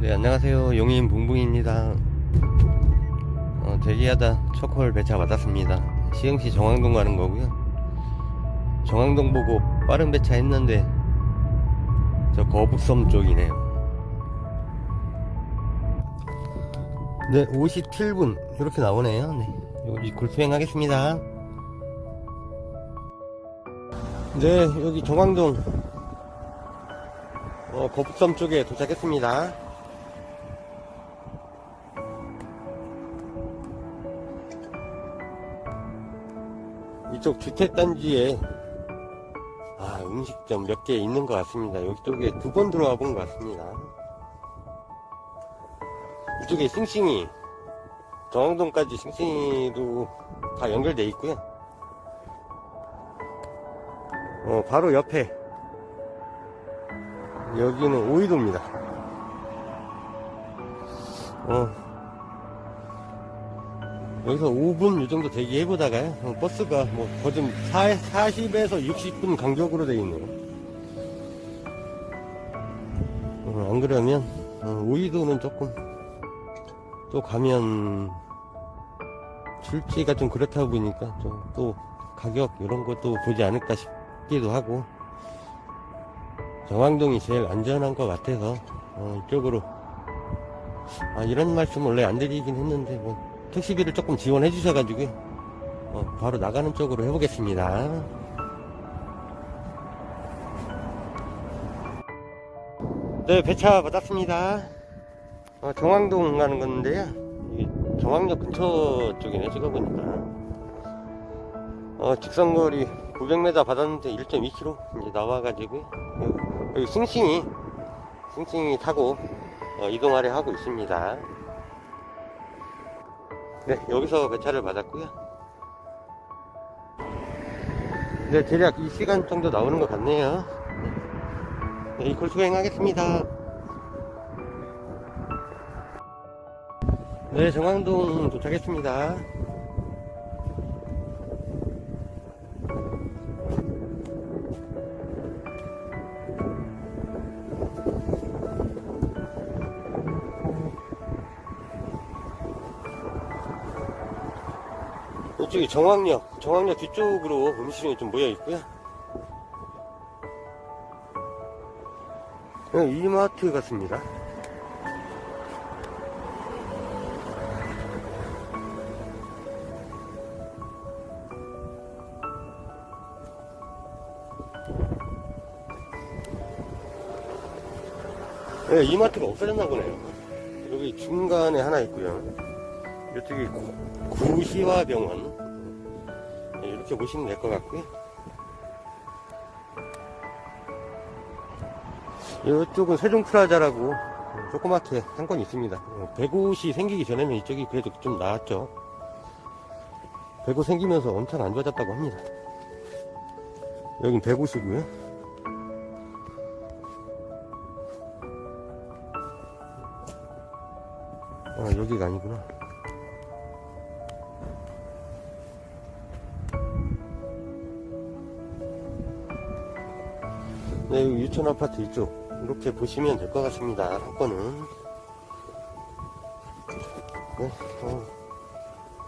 네, 안녕하세요. 용인 붕붕입니다. 어, 대기하다 초콜 배차 받았습니다. 시흥시 정왕동 가는 거고요. 정왕동 보고 빠른 배차 했는데 저 거북섬 쪽이네요. 네, 57분 이렇게 나오네요. 네, 여기 골수행 하겠습니다. 네, 여기 정왕동 어, 거북섬 쪽에 도착했습니다. 이쪽 주택단지에 아, 음식점 몇 개 있는 것 같습니다. 여기 쪽에 두 번 들어와 본 것 같습니다. 이쪽에 싱싱이 정왕동까지 싱싱이도 다 연결돼 있고요. 어, 바로 옆에 여기는 오이도입니다. 어, 여기서 5분 이 정도 대기해보다가요. 어, 버스가 뭐 거좀 40에서 60분 간격으로 되어 있네요. 어, 안 그러면 어, 오이도는 조금 또 가면 출지가 좀 그렇다 보니까 좀 또 가격 이런 것도 보지 않을까 싶기도 하고 정왕동이 제일 안전한 것 같아서 어, 이쪽으로 아, 이런 말씀 원래 안 드리긴 했는데 뭐 택시비를 조금 지원해 주셔가지고 어, 바로 나가는 쪽으로 해보겠습니다. 네 배차 받았습니다. 어, 정왕동 가는 건데요. 이게 정왕역 근처 쪽이네 찍어보니까 어, 직선거리 900m 받았는데 1.2km 이제 나와가지고 여기, 여기 싱싱이 싱싱이 타고 어, 이동하려 하고 있습니다. 네, 여기서 배차를 받았고요. 네, 대략 이 시간 정도 나오는 것 같네요. 네, 이 골수행 하겠습니다. 네, 정왕동 도착했습니다. 이쪽이 정왕역, 정왕역 뒤쪽으로 음식점이 좀 모여 있고요. 이마트 같습니다. 네, 이마트가 없어졌나 보네요. 여기 중간에 하나 있고요. 이쪽이 구- 구시화병원 네, 이렇게 보시면 될 것 같고요. 이쪽은 세종프라자라고 조그맣게 한건 있습니다. 어, 배고시 생기기 전에는 이쪽이 그래도 좀 나았죠. 배고 생기면서 엄청 안 좋아졌다고 합니다. 여긴 배고시고요. 아, 여기가 아니구나. 네, 유천 아파트 이쪽 이렇게 보시면 될 것 같습니다. 한 건은 네, 어,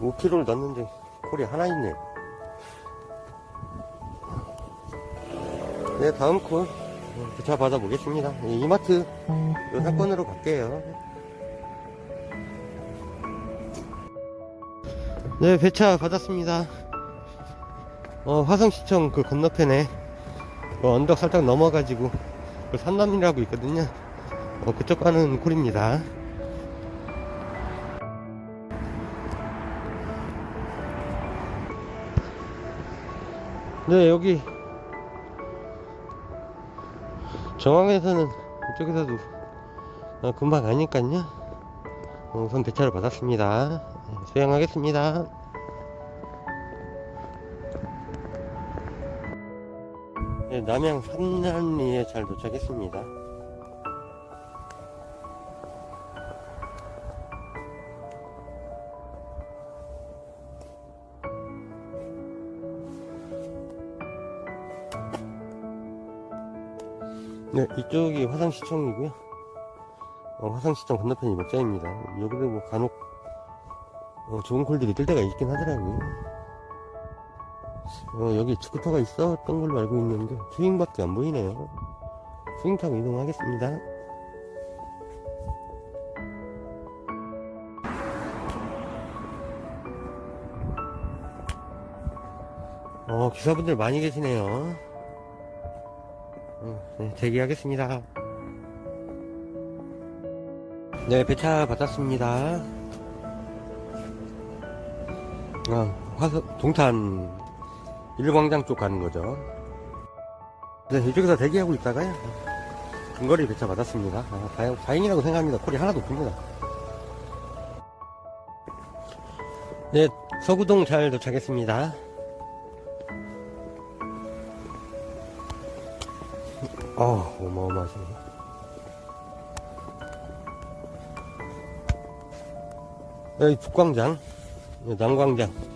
5kg를 넣었는데 콜이 하나 있네. 네, 다음 콜 부차 받아 보겠습니다. 네, 이마트 요 사건으로 갈게요. 네, 배차 받았습니다. 어, 화성시청 그 건너편에 그 언덕 살짝 넘어가지고 그 산남이라고 있거든요. 어, 그쪽 가는 콜입니다. 네, 여기 정황에서는 이쪽에서도 어, 금방 가니까요. 어, 우선 배차를 받았습니다. 네, 수행하겠습니다. 네, 남양 삼남리에 잘 도착했습니다. 네, 이쪽이 화성시청이고요. 어, 화성시청 건너편이 목장입니다. 여기도 뭐 간혹 어, 좋은 콜들이 뜰 때가 있긴 하더라고요. 어, 여기 스쿠터가 있었던 걸로 알고 있는데 스윙밖에 안 보이네요. 스윙 타고 이동하겠습니다. 어, 기사분들 많이 계시네요. 어, 네, 대기하겠습니다. 네, 배차 받았습니다. 어, 화서, 동탄 일광장 쪽 가는 거죠. 네, 이쪽에서 대기하고 있다가요. 근거리 배차 받았습니다. 아, 다행, 다행이라고 생각합니다. 콜이 하나도 없습니다. 네, 서구동 잘 도착했습니다. 어, 어마어마하시네. 여기 북광장, 여기 남광장.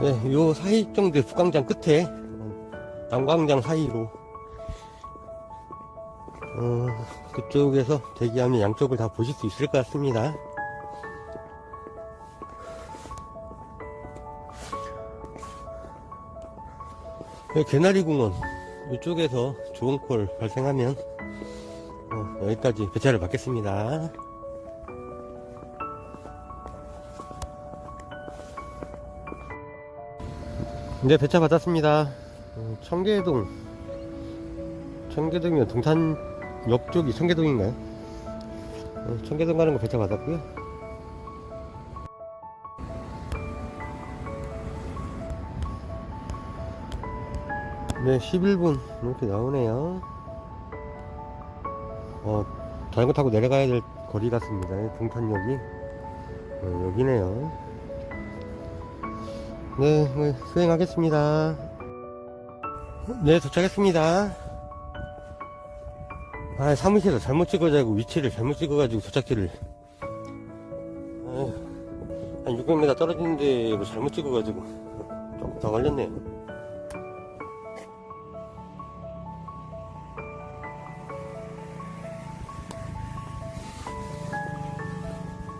네, 요 사이 정도의 북광장 끝에, 어, 남광장 사이로, 어, 그쪽에서 대기하면 양쪽을 다 보실 수 있을 것 같습니다. 여기 개나리공원 이쪽에서 좋은 콜 발생하면 어, 여기까지 배차를 받겠습니다. 이제 배차 받았습니다. 어, 청계동 청계동이면 동탄역 쪽이 청계동인가요? 어, 청계동 가는 거 배차 받았고요. 네, 11분 이렇게 나오네요. 어, 자전거 타고 내려가야 될 거리 같습니다. 동탄역이 어, 여기네요. 네, 네, 수행하겠습니다. 네, 도착했습니다. 아, 사무실에서 잘못 찍어자고 위치를 잘못 찍어가지고 도착지를 아휴, 한 600m 떨어지는 데로 잘못 찍어가지고 조금 더 걸렸네요.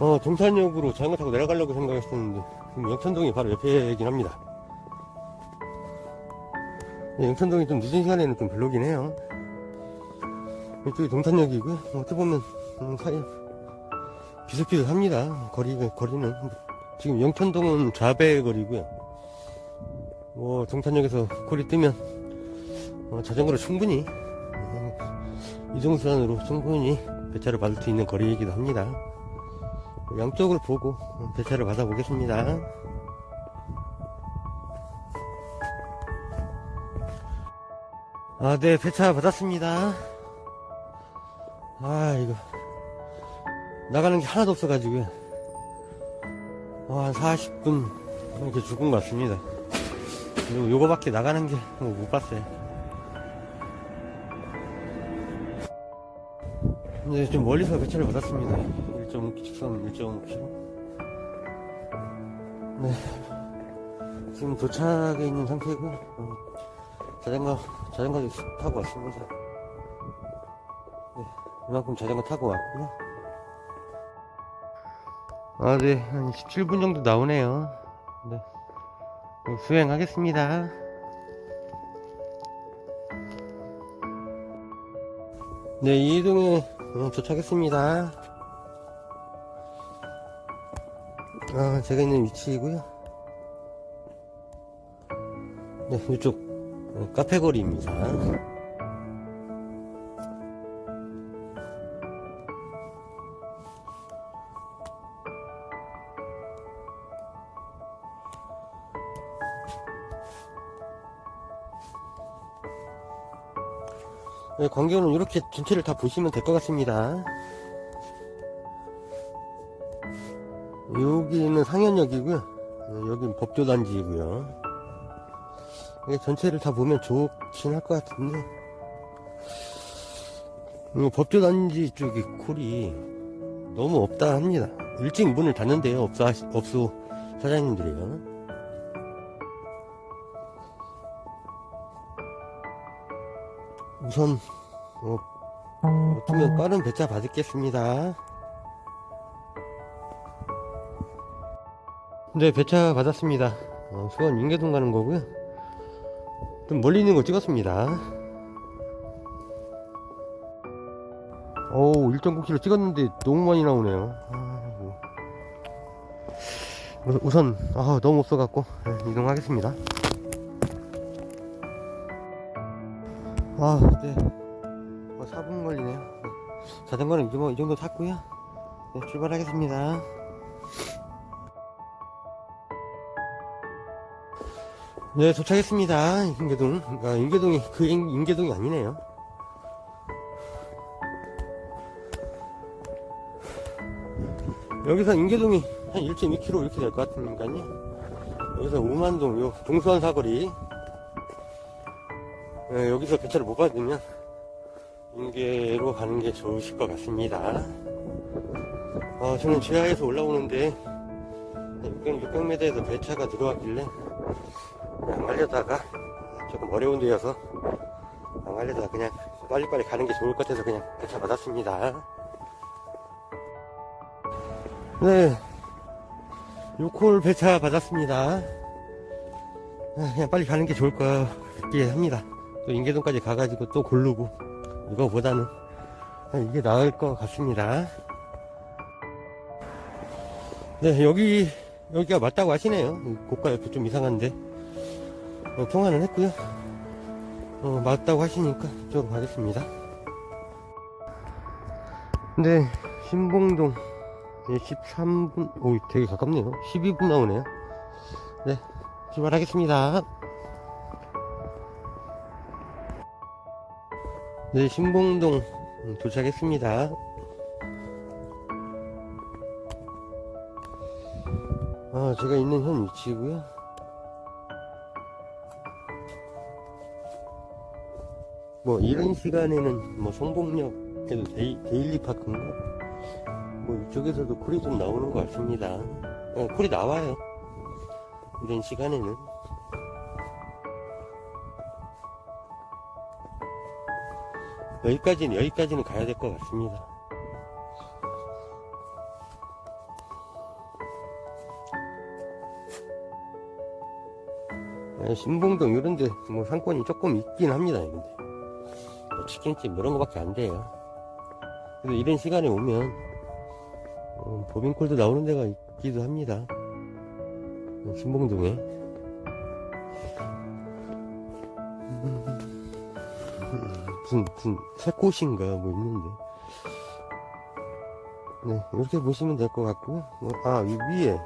어, 동탄역으로 자전거 타고 내려가려고 생각했었는데, 영천동이 바로 옆에이긴 합니다. 네, 영천동이 좀 늦은 시간에는 좀 별로긴 해요. 이쪽이 동탄역이고요. 어떻게 보면, 음, 사이, 비슷비슷합니다. 거리, 거리는. 지금 영천동은 좌배 거리고요. 뭐, 동탄역에서 콜이 뜨면, 어, 자전거로 충분히, 어, 이동수단으로 충분히 배차를 받을 수 있는 거리이기도 합니다. 양쪽을 보고 배차를 받아 보겠습니다. 아, 네, 배차 받았습니다. 아, 이거. 나가는 게 하나도 없어 가지고요. 어, 한 40분 이렇게 죽은 것 같습니다. 그리고 요거밖에 나가는 게 못 봤어요. 네, 좀 멀리서 배차를 받았습니다. 1.5km, 직선 1.5km. 네. 지금 도착해 있는 상태고요. 어, 자전거, 자전거 타고 왔습니다. 네, 이만큼 자전거 타고 왔고요. 아, 네, 한 17분 정도 나오네요. 네. 어, 수행하겠습니다. 네, 이동에 어, 도착했습니다. 아, 제가 있는 위치이고요. 네, 이쪽 어, 카페 거리입니다. 네, 광경은 이렇게 전체를 다 보시면 될 것 같습니다. 여기는 상현역이고요. 어, 여기는 법조단지이고요. 이게 전체를 다 보면 좋긴 할 것 같은데 음, 법조단지 쪽이 콜이 너무 없다 합니다. 일찍 문을 닫는데요. 업소, 업소 사장님들이요. 우선 어, 어쩌면 빠른 배차 받겠습니다. 네, 배차 받았습니다. 어, 수원 인계동 가는 거고요. 좀 멀리 있는 거 찍었습니다. 오, 1.9km 찍었는데 너무 많이 나오네요. 아이고. 우- 우선 아, 너무 없어갖고 네, 이동하겠습니다. 아, 네. 뭐 4분 걸리네요. 네. 자전거는 이제 뭐 이 정도 탔고요. 네, 출발하겠습니다. 네, 도착했습니다. 인계동. 아, 인계동이 그 인- 인계동이 아니네요. 여기서 인계동이 한 1.2km 이렇게 될 것 같으니까요. 여기서 우만동, 요 동수원 사거리. 예, 여기서 배차를 못 받으면 인계로 가는 게 좋으실 것 같습니다. 어, 저는 지하에서 올라오는데 600, 600m에서 배차가 들어왔길래 안 가려다가 조금 어려운 데여서 안 가려다가 그냥 빨리빨리 가는 게 좋을 것 같아서 그냥 배차 받았습니다. 네. 6콜 배차 받았습니다. 아, 그냥 빨리 가는 게 좋을 것 같긴 합니다. 또 인계동까지 가가지고 또 고르고 이거보다는 이게 나을 것 같습니다. 네, 여기, 여기가 맞다고 하시네요. 고가 옆에 좀 이상한데. 어, 통화는 했고요. 어, 맞다고 하시니까 이쪽으로 가겠습니다. 네, 신봉동 네, 13분, 오, 되게 가깝네요. 12분 나오네요. 네, 출발하겠습니다. 네, 신봉동 음, 도착했습니다. 아, 제가 있는 현 위치고요. 뭐 이런 시간에는 뭐 성북역에도 데이, 데일리 파크인가? 뭐 이쪽에서도 콜이 좀 나오는 것 같습니다. 어, 콜이 나와요. 이런 시간에는. 여기까지는, 여기까지는 가야 될 것 같습니다. 예, 신봉동 이런데 뭐 상권이 조금 있긴 합니다. 근데 뭐 치킨집 이런 거밖에 안 돼요. 그래서 이런 시간에 오면 어, 법인콜도 나오는 데가 있기도 합니다. 어, 신봉동에 음, 무슨 무슨 새꽃인가 뭐 있는데 네 이렇게 보시면 될 것 같고요. 어, 아 위- 위에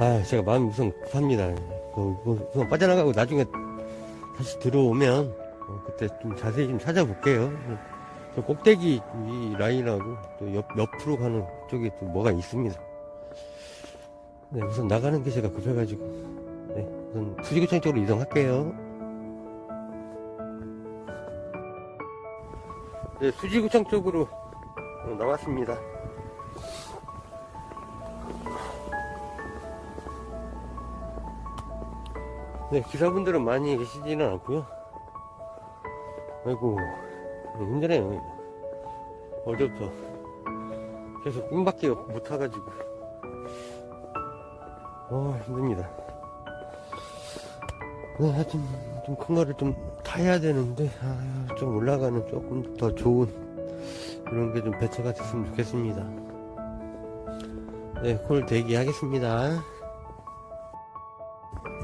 아, 제가 마음이 우선 급합니다. 어, 이거 우선 빠져나가고 나중에 다시 들어오면 어, 그때 좀 자세히 좀 찾아볼게요. 저 꼭대기 이 라인하고 또 옆, 옆으로 가는 쪽에 또 뭐가 있습니다. 네, 우선 나가는 게 제가 급해가지고 네, 우선 수지구청 쪽으로 이동할게요. 네, 수지구청 쪽으로 어, 나왔습니다. 네, 기사분들은 많이 계시지는 않고요. 아이고, 힘드네요. 어제부터 계속 꿈밖에 못 타가지고. 어, 힘듭니다. 네, 하여튼 좀 큰 거를 좀 타야 되는데, 아, 좀 올라가는 조금 더 좋은 이런 게 좀 배차가 됐으면 좋겠습니다. 네, 콜 대기하겠습니다.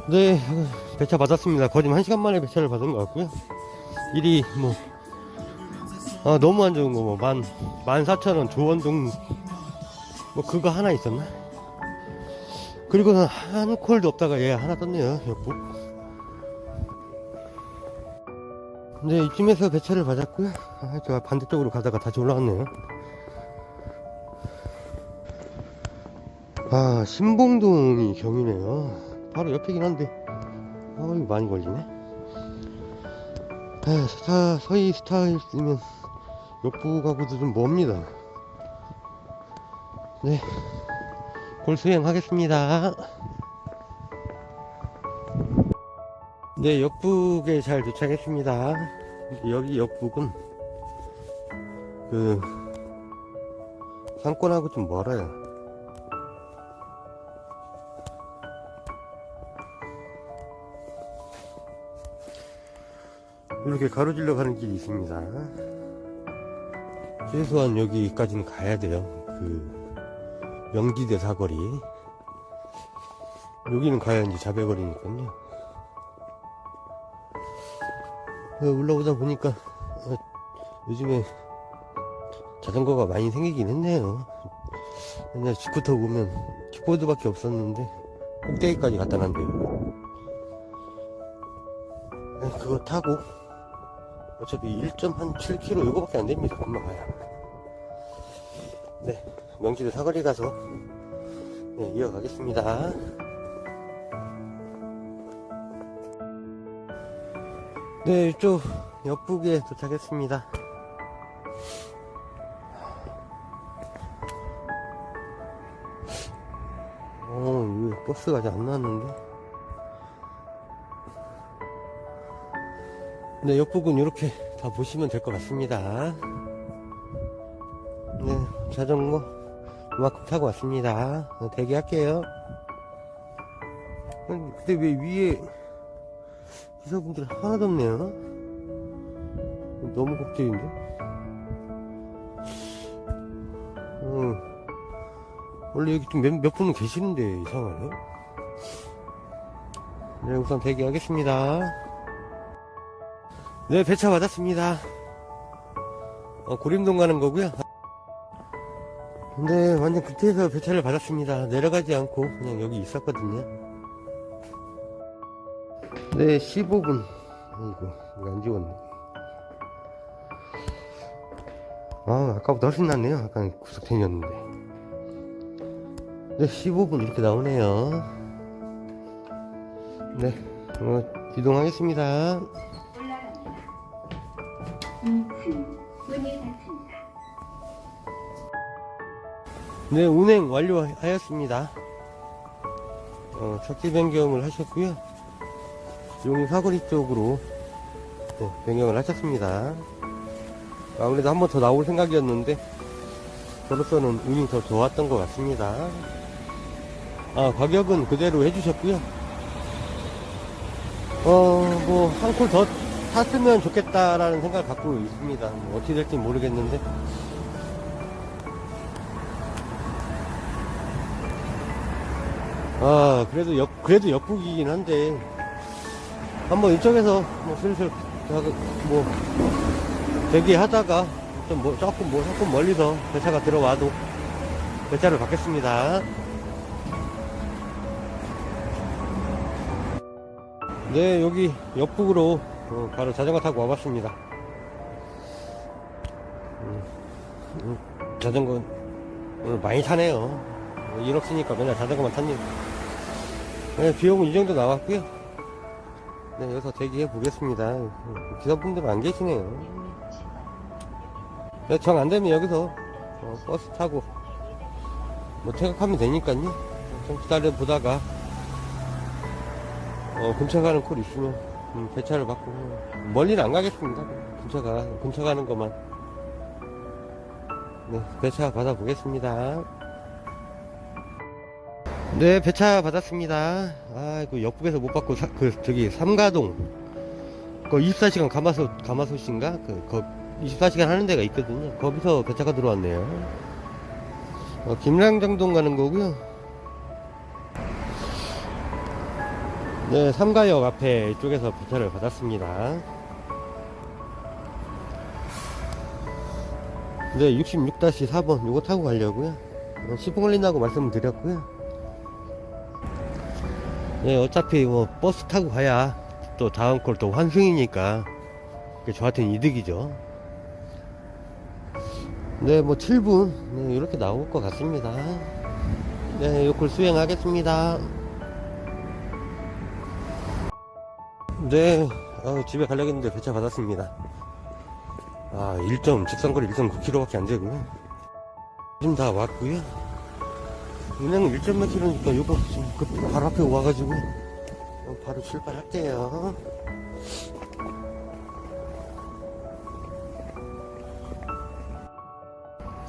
네, 배차 받았습니다. 거의 1시간 만에 배차를 받은 것 같고요. 일이 뭐, 아, 너무 안 좋은 거, 뭐, 만, 만 사천 원 조원동, 뭐, 그거 하나 있었나? 그리고는 한 콜도 없다가 얘 하나 떴네요, 역부. 네, 이쯤에서 배차를 받았고요. 아, 제가 반대쪽으로 가다가 다시 올라왔네요. 아, 신봉동이 경이네요. 바로 옆이긴 한데, 아, 이거 많이 걸리네. 아, 스타, 서희 스타 있으면 옆부 가고도 좀 멉니다. 네. 골 수행 하겠습니다. 네, 역북에 잘 도착했습니다. 여기 역북은 그 상권하고 좀 멀어요. 이렇게 가로질러 가는 길이 있습니다. 최소한 여기까지는 가야 돼요. 그 명지대 사거리. 여기는 가야 이제 자배거리니까요. 어, 올라오다 보니까 어, 요즘에 자전거가 많이 생기긴 했네요. 옛날 스쿠터 보면 킥보드밖에 없었는데 꼭대기까지 갖다 놨네요. 네, 그거 타고 어차피 1.7km 이거밖에 안 됩니다. 금방 가야. 네, 명지대 사거리 가서 네, 이어가겠습니다. 네, 이쪽 옆북에 도착했습니다. 어, 왜 버스가 아직 안 나왔는데? 네, 옆북은 이렇게 다 보시면 될 것 같습니다. 네, 자전거 이만큼 타고 왔습니다. 네, 대기할게요. 아니, 근데 왜 위에 기사분들 하나도 없네요. 너무 걱정인데? 음, 원래 여기 좀 몇, 몇 분은 계시는데 이상하네. 네, 우선 대기하겠습니다. 네, 배차 받았습니다. 어, 고림동 가는 거고요. 네, 완전 급해서 배차를 받았습니다. 내려가지 않고 그냥 여기 있었거든요. 네, 15분. 아이고, 이거 안 지웠네. 아, 아까보다 훨씬 낫네요. 아까 구석탱이었는데. 네, 15분 이렇게 나오네요. 네, 어, 이동하겠습니다. 네, 운행 완료하였습니다. 어, 착지 변경을 하셨고요. 용인 사거리 쪽으로 네, 변경을 하셨습니다. 아무래도 한 번 더 나올 생각이었는데 저로서는 운이 더 좋았던 것 같습니다. 아, 가격은 그대로 해주셨고요. 어, 뭐, 한 콜 더 탔으면 좋겠다라는 생각을 갖고 있습니다. 뭐 어떻게 될지 모르겠는데. 아, 그래도 역, 그래도 역북이긴 한데, 한번 이쪽에서 뭐 슬슬, 자그, 뭐, 대기하다가, 좀 뭐, 조금 뭐, 조금 멀리서 배차가 들어와도, 배차를 받겠습니다. 네, 여기 역북으로, 어, 바로 자전거 타고 와봤습니다. 음, 음, 자전거, 오늘 많이 타네요. 뭐, 일 없으니까 맨날 자전거만 탑니다. 네, 비용은 이 정도 나왔고요. 네, 여기서 대기해 보겠습니다. 기사분들은 안 계시네요. 네, 정 안 되면 여기서 어, 버스 타고 뭐 퇴각하면 되니까요. 좀 기다려 보다가 어, 근처 가는 콜 있으면 음, 배차를 받고 멀리는 안 가겠습니다. 근처 가 근처 가는 것만 네, 배차 받아 보겠습니다. 네, 배차 받았습니다. 아이고, 역북에서 못 받고, 사- 그, 저기, 삼가동. 그 24시간 가마솥, 가마솥인가? 그, 거, 24시간 하는 데가 있거든요. 거기서 배차가 들어왔네요. 어, 김랑정동 가는 거고요. 네, 삼가역 앞에 이쪽에서 배차를 받았습니다. 네, 66-4번. 요거 타고 가려고요. 어, 10분 걸린다고 말씀을 드렸고요. 네, 어차피 뭐 버스 타고 가야 또 다음 콜또 환승이니까 저한테는 이득이죠. 네, 뭐 7분 네, 이렇게 나올 것 같습니다. 네, 요콜 수행하겠습니다. 네, 아, 집에 가려겠는데 배차 받았습니다. 아, 1점, 직선거리 1.9km밖에 안 되고요. 지금 다 왔고요. 은행은 1.몇 km니까 요거 지금 그 바로 앞에 와가지고 어, 바로 출발할게요.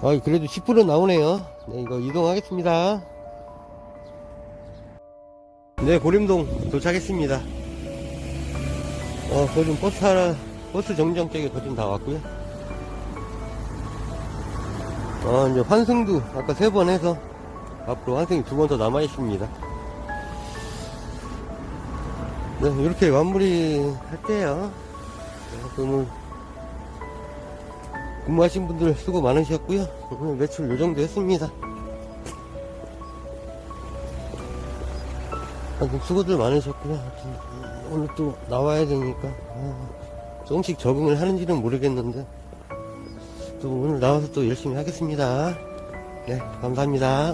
아, 그래도 10분은 나오네요. 네, 이거 이동하겠습니다. 네, 고림동 도착했습니다. 어, 거진 버스 하나, 버스 정류장 쪽에 거진 다 왔고요. 어, 이제 환승도 아까 세 번 해서 앞으로 환승이 두 번 더 남아 있습니다. 네, 이렇게 마무리 할게요. 네, 오늘 근무하신 분들 수고 많으셨고요. 오늘 매출 요 정도 했습니다. 하여튼 수고들 많으셨고요. 하여튼 오늘 또 나와야 되니까 아, 조금씩 적응을 하는지는 모르겠는데 또 오늘 나와서 또 열심히 하겠습니다. 네, 감사합니다.